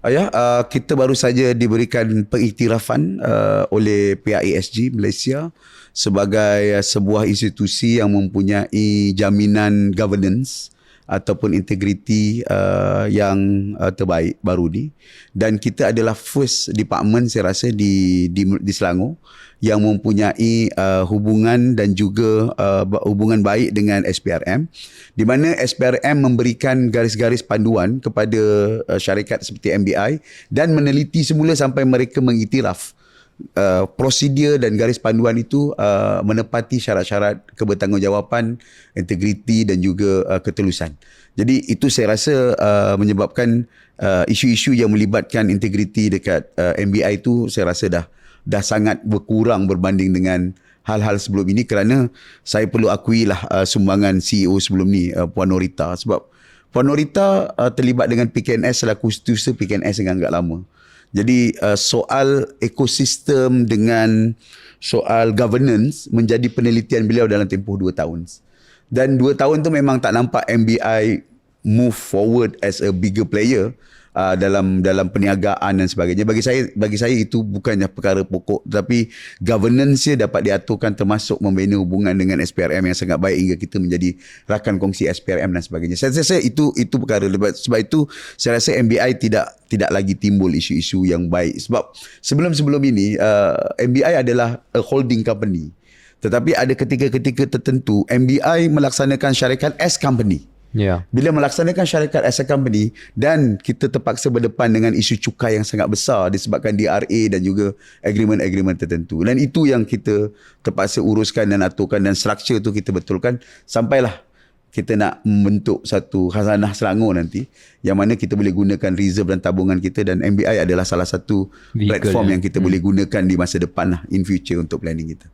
Ayah, uh, kita baru saja diberikan pengiktirafan uh, oleh pihak ESG Malaysia sebagai sebuah institusi yang mempunyai jaminan governance ataupun integriti uh, yang uh, terbaik baru ni. Dan kita adalah first department saya rasa di di, di Selangor yang mempunyai uh, hubungan dan juga uh, hubungan baik dengan SPRM di mana SPRM memberikan garis-garis panduan kepada uh, syarikat seperti MBI dan meneliti semula sampai mereka mengiktiraf uh, prosedur dan garis panduan itu uh, menepati syarat-syarat kebertanggungjawapan, integriti dan juga uh, ketelusan. Jadi itu saya rasa uh, menyebabkan uh, isu-isu yang melibatkan integriti dekat uh, MBI itu saya rasa dah dah sangat berkurang berbanding dengan hal-hal sebelum ini kerana saya perlu akuilah uh, sumbangan CEO sebelum ni uh, Puan Norita sebab Puan Norita uh, terlibat dengan PKNS selaku setiausaha PKNS dengan agak lama. Jadi uh, soal ekosistem dengan soal governance menjadi penelitian beliau dalam tempoh dua tahun. Dan dua tahun tu memang tak nampak MBI move forward as a bigger player uh, dalam dalam perniagaan dan sebagainya. Bagi saya bagi saya itu bukannya perkara pokok tetapi governance dia dapat diaturkan termasuk membina hubungan dengan SPRM yang sangat baik hingga kita menjadi rakan kongsi SPRM dan sebagainya. Saya rasa itu itu perkara. Sebab itu saya rasa MBI tidak tidak lagi timbul isu-isu yang baik. Sebab sebelum-sebelum ini uh, MBI adalah a holding company. Tetapi ada ketika-ketika tertentu MBI melaksanakan syarikat as company Yeah. Bila melaksanakan syarikat as a company dan kita terpaksa berdepan dengan isu cukai yang sangat besar disebabkan DRA dan juga agreement-agreement tertentu. Dan itu yang kita terpaksa uruskan dan aturkan dan struktur tu kita betulkan sampailah kita nak membentuk satu khazanah Selangor nanti yang mana kita boleh gunakan reserve dan tabungan kita dan MBI adalah salah satu Vehicle platform ya. yang kita hmm. boleh gunakan di masa depan lah in future untuk planning kita.